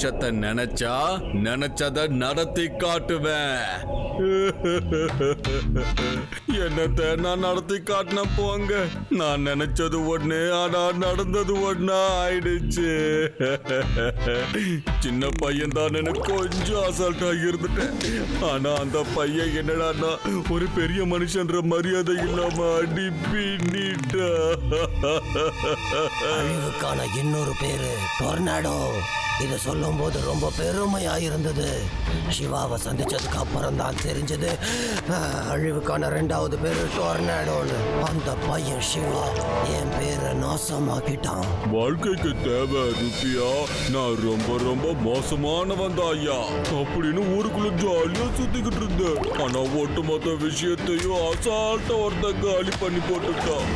விஷத்தை நினைச்சா நினைச்சத நடத்தி காட்டுவேன். என்னத்த நான் நடத்தி காட்டின போங்க நான் நினைச்சது ஒண்ணு ஆனா நடந்தது ஒண்ணா ஆயிடுச்சு. சின்ன பையன் தான் எனக்கு கொஞ்சம் அசால்ட்டா இருந்துட்டேன். ஆனா அந்த பையன் என்னடான்னா ஒரு பெரிய மனுஷன்ற மரியாதை இல்லாம அடி பின்னிட்டா இன்னொரு பேரு டொர்னாடோ. இதை சொல்லும்போது ரொம்ப பெருமையா இருந்தது. சிவாவை சந்திச்சதுக்கு அப்புறம் தான் தெரிஞ்சது. அழிவுக்கான ரெண்டாவது பேரு டொர்னாடோன்னு. அந்த பையன் சிவா என் பேரை நாசமாக்கிட்டான். வாழ்க்கைக்கு தேவை ருப்பியா நான் ரொம்ப ரொம்ப மோசமானவன் தான் ஐயா. அப்படின்னு ஊருக்குள்ள ஜாலியா சுத்திக்கிட்டு இருந்தேன். ஆனா ஒட்டுமொத்த விஷயத்தையும் அசால்ட்டா ஒருத்தன் காலி பண்ணி போட்டுட்டான்.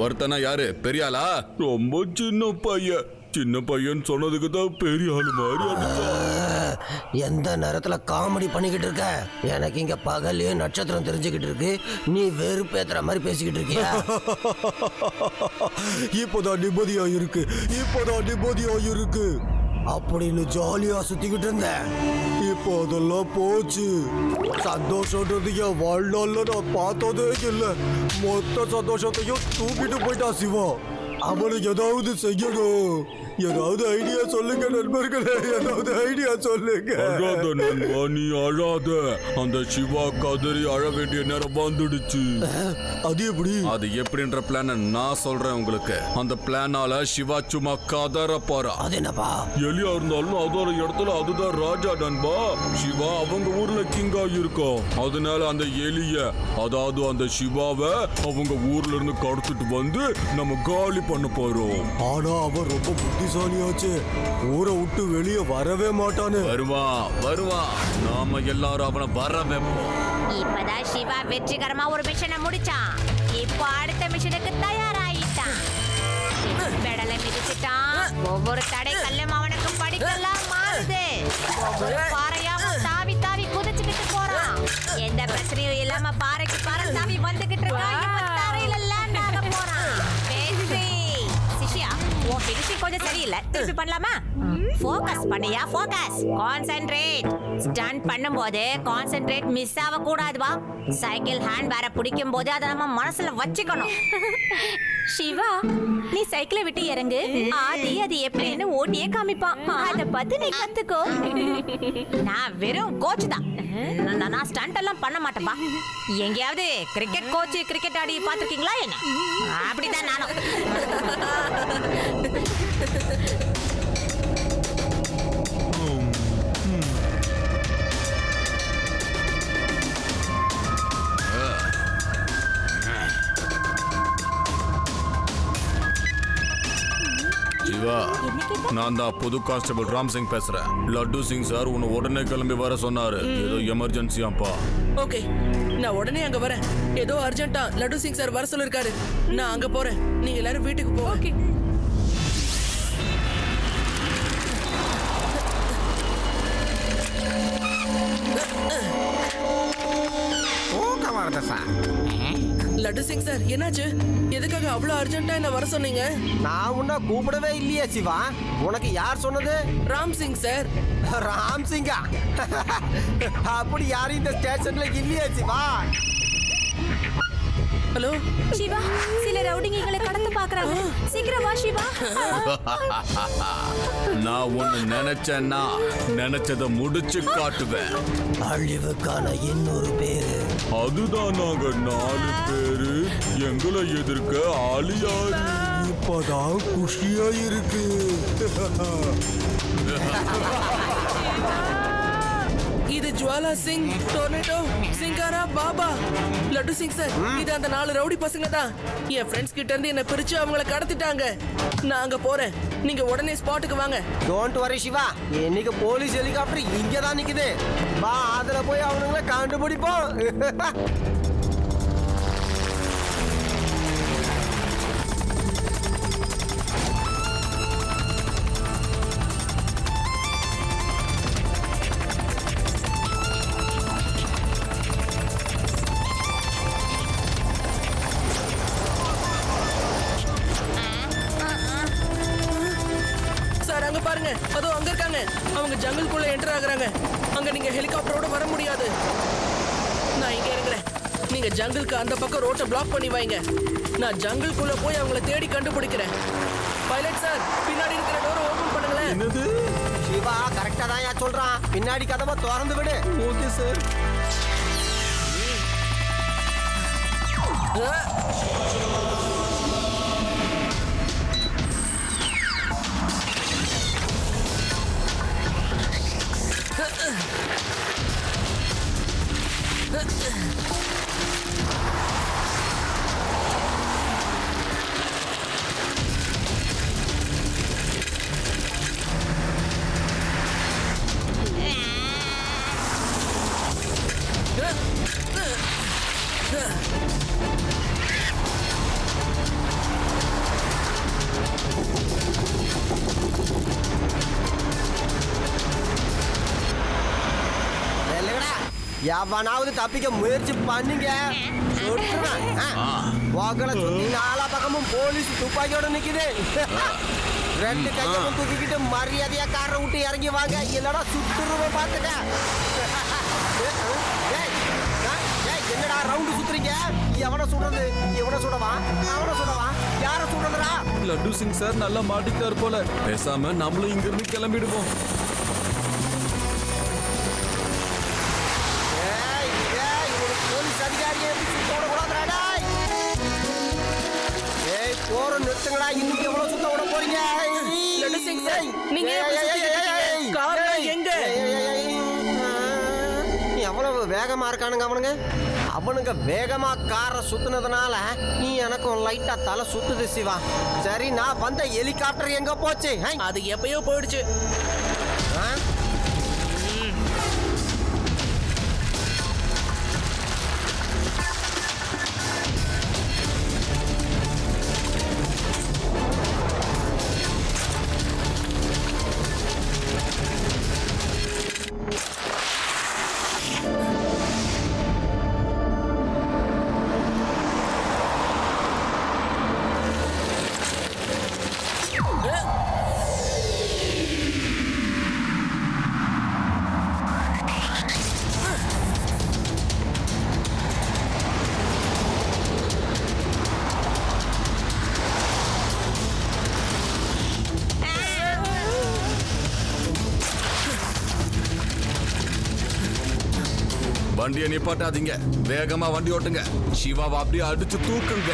ஒருத்தனா யாரு? பெரியாளா? ரொம்ப சின்ன பையன். சின்ன பையன் சொன்னதுக்கு தான் பெரிய ஆளு மாதிரி எந்த நேரத்துல காமெடி பண்ணிக்கிட்டு இருக்க? எனக்கு இங்க பகலே நட்சத்திரம் தெரிஞ்சுக்கிட்டு இருக்கு. நீ வெறுப்பேத்துற மாதிரி பேசிக்கிட்டு இருக்கியா? இப்போதான் நிம்மதியா இருக்கு. இப்போதான் நிம்மதியா இருக்கு. அப்படின்னு ஜாலியா சுத்திக்கிட்டு இருந்தேன் இப்போ அதெல்லாம் போச்சு. சந்தோஷம்ன்றது என் வாழ்நாள்ல நான் பார்த்ததே இல்லை. மொத்த சந்தோஷத்தையும் தூக்கிட்டு போயிட்டான் சிவா. அவனுக்கு ஏதாவது செய்யணும். ஏதாவது ஐடியா சொல்லுங்க நண்பர்களே. ஏதாவது ஐடியா சொல்லுங்க. அழாத நண்பா நீ அழாத. அந்த சிவா கதறி அழ வேண்டிய நேரம் வந்துடுச்சு. அது எப்படி? அது எப்படின்ற பிளான நான் சொல்றேன் உங்களுக்கு. அந்த பிளானால சிவா சும்மா கதற போறா. அது என்னப்பா? எலியா இருந்தாலும் அதோட இடத்துல அதுதான் ராஜா நண்பா. சிவா அவங்க ஊர்ல கிங்கா இருக்கும் அதனால அந்த எலிய அதாவது அந்த சிவாவை அவங்க ஊர்ல இருந்து கடத்திட்டு வந்து நம்ம காலி பண்ண போறோம். ஆனா அவன் ரொம்ப புத்திசாலியாச்சு ஊரை விட்டு வெளியே வரவே மாட்டானு. வருவான் வருவான் நாம எல்லாரும் அவனை வர வைப்போம். இப்பதான் சிவா வெற்றிகரமா ஒரு மிஷனை முடிச்சான். இப்போ அடுத்த மிஷனுக்கு தயாராயிட்டான். பெடலை மிதிச்சிட்டான். ஒவ்வொரு தடை கல்லும் அவனுக்கு படிக்கலாம் மாறுது. ஒவ்வொரு பாறையாவும் தாவி தாவி குதிச்சுக்கிட்டு போறான். எந்த பிரச்சனையும் இல்லாம பாறைக்கு கொஞ்சம் சரியில்லை. திருப்பி பண்ணலாமா? ஃபோக்கஸ் பண்ணியா? ஃபோக்கஸ் கான்சென்ட்ரேட் ஸ்டண்ட் பண்ணும்போது கான்சென்ட்ரேட் மிஸ் ஆக கூடாதுவா சைக்கிள் ஹேண்ட் பேரை பிடிக்கும் போது அதை நம்ம மனசுல வச்சுக்கணும். சிவா நீ சைக்கிளை விட்டு இறங்கு. ஆதி அது எப்படின்னு ஓட்டியே காமிப்பான் அத பத்தி நீ கத்துக்கோ. நான் வெறும் கோச் தான். நான் ஸ்டண்ட் எல்லாம் பண்ண மாட்டேப்பா எங்கேயாவது கிரிக்கெட் கோச் கிரிக்கெட் ஆடி பார்த்துருக்கீங்களா என்ன? அப்படிதான் நானும். சிவா நான் தான் புது கான்ஸ்டபிள் ராம் சிங் பேசுறேன். லட்டு சிங் சார் உன்னை உடனே கிளம்பி வர சொன்னாரு. ஏதோ எமர்ஜென்சியாப்பா. ஓகே. நான் உடனே அங்க வரேன். ஏதோ அர்ஜென்ட்டா லட்டு சிங் சார் வர சொல்லிருக்காரு. நான் அங்க போறேன். நீங்க எல்லாரும் வீட்டுக்கு போ சிங் சார் என்னாச்சு? எதுக்காக அவ்வளவு அர்ஜென்ட்டா என்ன வர சொன்னீங்க? நான் உன்னை கூப்பிடவே இல்லையே சிவா. உனக்கு யார் சொன்னது? ராம் சிங் சார் ராம் சிங்கா? அப்படி யாரும் இந்த ஸ்டேஷன்ல இல்லையே சிவா. ஹலோ சிவா சில ரவுடிங்க எங்களை கடந்து பாக்குறாங்க சீக்கிரம் வா சிவா. நான் ஒன்னு நினைச்சேன்னா நினைச்சதை முடிச்சு காட்டுவேன். அழிவுக்கான இன்னொரு பேரு. அதுதான் நாங்க நாலு பேரு எங்களை எதிர்க்க ஆளியாரு. இப்பதான் குஷியா இருக்கு. இது ஜுவாலா சிங் டொர்னேட்டோ சிங்காரா பாபா. லட்டு சிங் சார் இது அந்த நாலு ரவுடி பசங்க தான். என் ஃப்ரெண்ட்ஸ் கிட்ட இருந்து என்ன பிரிச்சு அவங்கள கடத்திட்டாங்க. நான் அங்க போறேன். நீங்க உடனே ஸ்பாட்டுக்கு வாங்க. Don't worry Siva. இன்னைக்கு போலீஸ் ஹெலிகாப்டர் இங்க தான் நிக்குது. வா அதுல போய் அவனுங்கள கண்டுபிடிப்போம். ரோட்டை பிளாக் பண்ணி வைங்க. நான் ஜங்கிள்குள்ள போய் அவங்கள தேடி கண்டுபிடிக்கிறேன். பைலட் சார் பின்னாடி இருக்கிற டோரை ஓபன் பண்ணுங்களேன். என்னது? சிவா கரெக்டா தான் ஏன் சொல்றான். பின்னாடி கதவை திறந்து விடு. ஓகே சார் இல்லைடா எவனாவது தப்பிக்க முயற்சி பண்ணுங்க. உங்களை சுத்தி நாலா பக்கமும் போலீஸ் துப்பாக்கியோட நிக்குது. ரெண்டு கையும் தூக்கிக்கிட்டு மரியாதையா காரை விட்டு இறங்கி வாங்க. இல்லடா சுட்டுருவேன் பாத்துக்க? என்னடா ரவுண்டு சுத்துறீங்க? எவனை சுடுறது? எவனை சுடவா? அவனை சுடவா? யார சுடுறதுடா? லட்டு சிங் சார் நல்லா மாட்டிக்கிட்டாரு போல. பேசாம நம்மளும் இங்க இருந்து கிளம்பிடுவோம். போற நிறுத்துங்கடா, இன்னைக்கு எவ்வளவு சுத்த விட போறீங்க? நீங்க ஏய், எங்க? எவ்வளவு வேகமா இருக்கானுங்க அவனுங்க? அவனுங்க வேகமா காரை சுத்துனதுனால நீ எனக்கும் லைட்டா தலை சுத்துது சிவா. சரி நான் வந்த ஹெலிகாப்டர் எங்க போச்சு? அது எப்பயோ போயிடுச்சு. வண்டியை நிப்பாட்டாதீங்க. வேகமா வண்டி ஓட்டுங்க. சிவாவை அப்படியே அடிச்சு தூக்குங்க.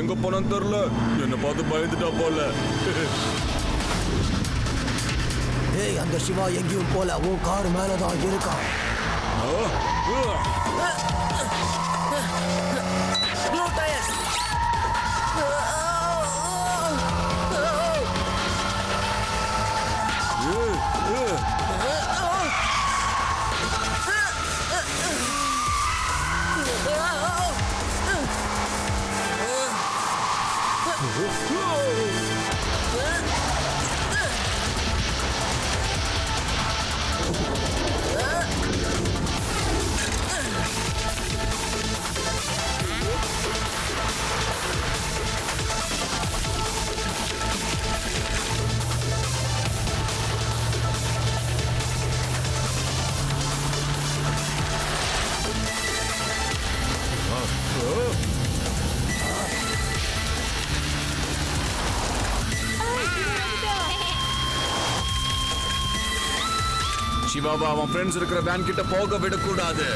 எங்க போனான்னு தெரியல. என்ன பார்த்து பயந்துட்டா போல. ஏய் அந்த சிவா எங்கேயும் போல. உன் கார் மேலதான் இருக்கான் ப்ளூ டயர்ஸ் சிவாவை அவன் ஃப்ரெண்ட்ஸ் இருக்கிற வேன் கிட்ட போக விடக்கூடாது.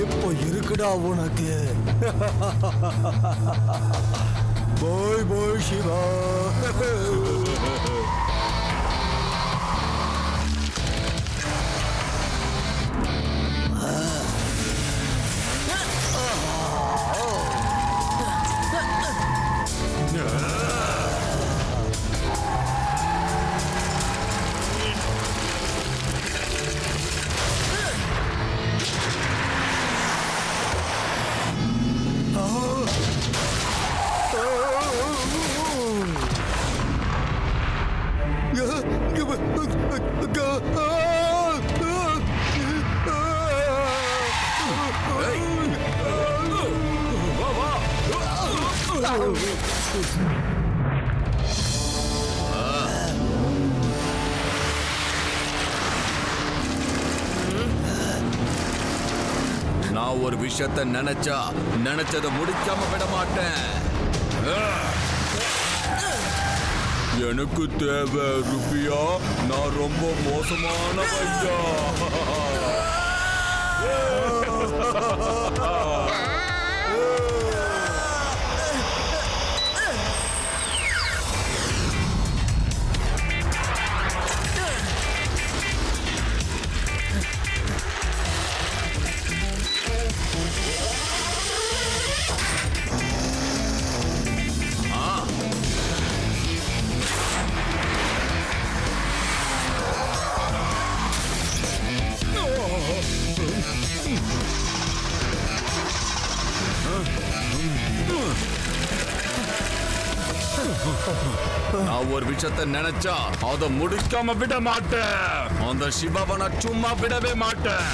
இப்போ இருக்குடா உனக்கு? போய் போய் சிவா. நான் ஒரு விஷயத்த நினைச்சா நினைச்சதை முடிக்காம விட மாட்டேன் எனக்கு தேவை ருபியா நான் ரொம்ப மோசமான ஐயா நான் நினைச்சா அதை முடிக்காம விட மாட்டேன். அந்த சிவாவை நான் சும்மா விடவே மாட்டேன்.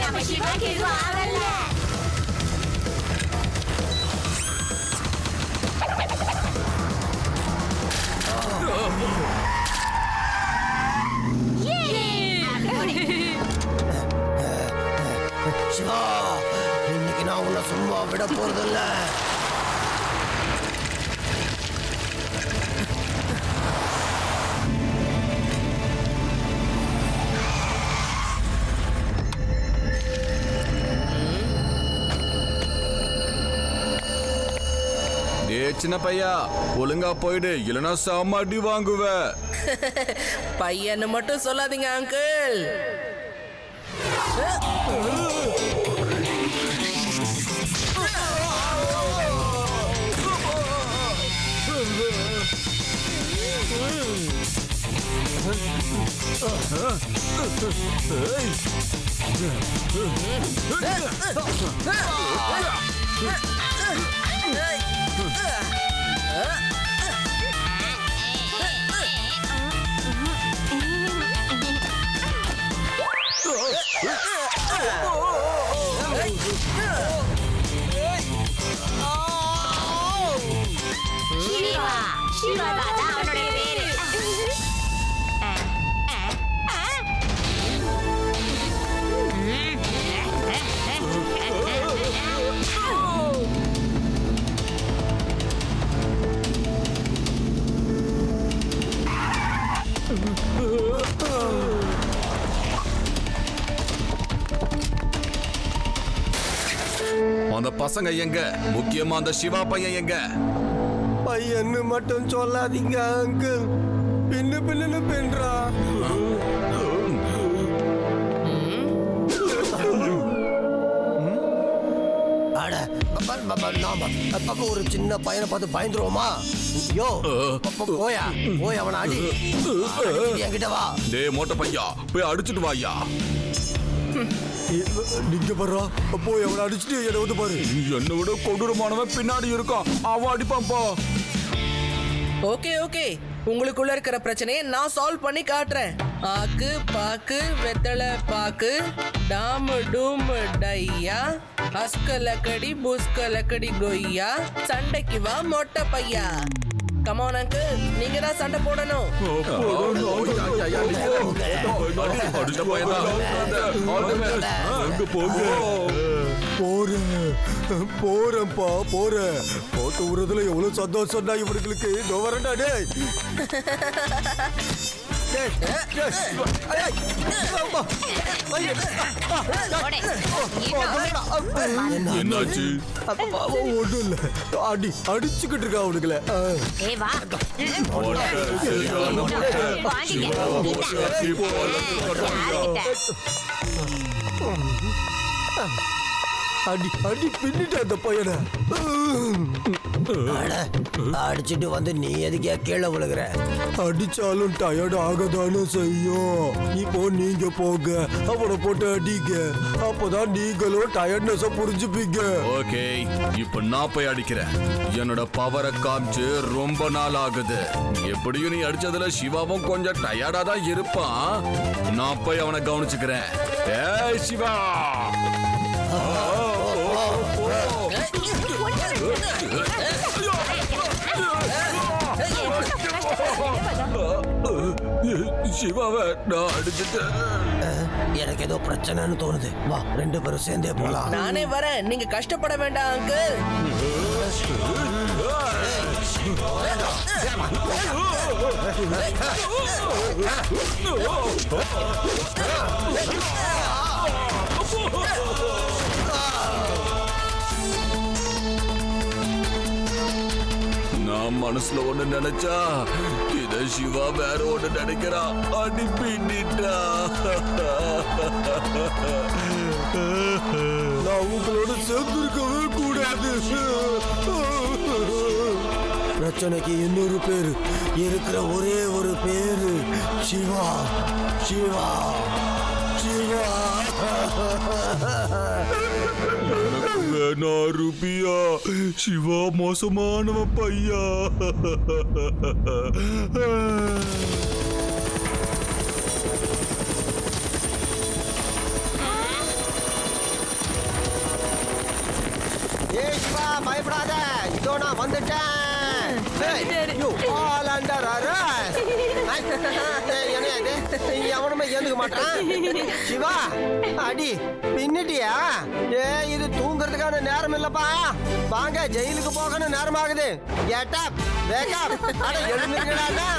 நம்ம சிவாக்கு எதுவும் போறதில்ல. சின்ன பையா ஒழுங்கா போயிடு இல்லைன்னா செம்ம அடி வாங்குவ. பையன்னு மட்டும் சொல்லாதீங்க அங்கிள் Ugh! அந்த பசங்க எங்க? முக்கியமா அந்த சிவா பையன் எங்க? பையன்னு மட்டும் சொல்லாதீங்க அங்கிள் பின்னு பின்னு பின்றா. நாம அப்ப ஒரு சின்ன பையனை பார்த்து பயந்துருவோமா? யோ ப- ப- போயா போய் அவனை அடி. என்கிட்ட வா. டேய் மோட்ட பையா போய் அடிச்சிட்டு வாயா நீங்க பண்றா போய் அவனை அடிச்சுட்டு என்னை வந்து பாரு. என்னை விட கொடூரமானவன் பின்னாடி இருக்கான். அவன் அடிப்பான்ப்பா ஓகே ஓகே. உங்களுக்குள்ள இருக்கிற பிரச்சனையை நான் சால்வ் பண்ணி காட்டுறேன். ஆக்கு பாக்கு வெத்தலை பாக்கு டாமு டூம் டையா அஸ்கலக்கடி புஸ்கலக்கடி கொய்யா சண்டைக்கு வா மொட்டை பையா. கமான் அங்கிள் நீங்க தான் சண்டை போடணும். போங்க. போறேன் போறேன்ப்பா போறேன். போட்டு விடுறதுல எவ்வளவு சந்தோஷம்டா இவனுங்களுக்கு இதோ வரேன்டா டேய். என்னாச்சு? ஒண்ணும் இல்ல அடி அடிச்சுக்கிட்டு இருக்கா அவனுக்குல சரியான அடி அடி பின்னிட்ட அந்த பையனை. அட, அடிச்சிட்டு வந்து நீ எதுக்கே கீழே விழுகிற? அடிச்சாலும் டயர்ட் ஆகதானே செய்யும். இப்போ நீங்க போங்க. அவனை போட்டு அடிங்க. அப்பதான் நீங்களும் டயர்ட்னஸ் புரிஞ்சுப்பீங்க. ஓகே இப்ப நான் போய் அடிக்கிறேன். என்னோட பவரை காமிச்சு ரொம்ப நாள் ஆகுது. எப்படியும் நீ அடிச்சதுல சிவாவும் கொஞ்சம் டயர்டா தான் இருப்பான். நான் போய் அவனை கவனிச்சுக்கிறேன். ஏய் சிவா! சிவாவை நான் அடிச்சுட்டேன். எனக்கு ஏதோ பிரச்சனைன்னு தோணுது. வா ரெண்டு பேரும் சேர்ந்தே போலாம். நானே வரேன். நீங்க கஷ்டப்பட வேண்டாம் அங்கிள் நான் மனசுல ஒண்ணு நினைச்சா சிவா வேற ஒண்ணு நினைக்கிறா. அனுப்பிட்டா நான் உங்களோட சேர்ந்திருக்கவே கூடாது. பிரச்சனைக்கு இன்னொரு பேரு. இருக்கிற ஒரே ஒரு பேரு சிவா. சிவா. சிவா. நான் ருபியா. சிவா மோசமானவன் பையா. ஏய் சிவா பயப்படாத இதோ நான் வந்துட்டேன். all under arrest. ஏய், என்ன இது? எவனுமே ஏந்துக்க மாட்டான் சிவா அடி பின்னிட்டியா? ஏ இது தூங்குறதுக்கான நேரம் இல்லப்பா. வாங்க ஜெயிலுக்கு போகணும் நேரம் ஆகுது. கெட்டப் வேக்கப் அட எழுந்திருக்கடா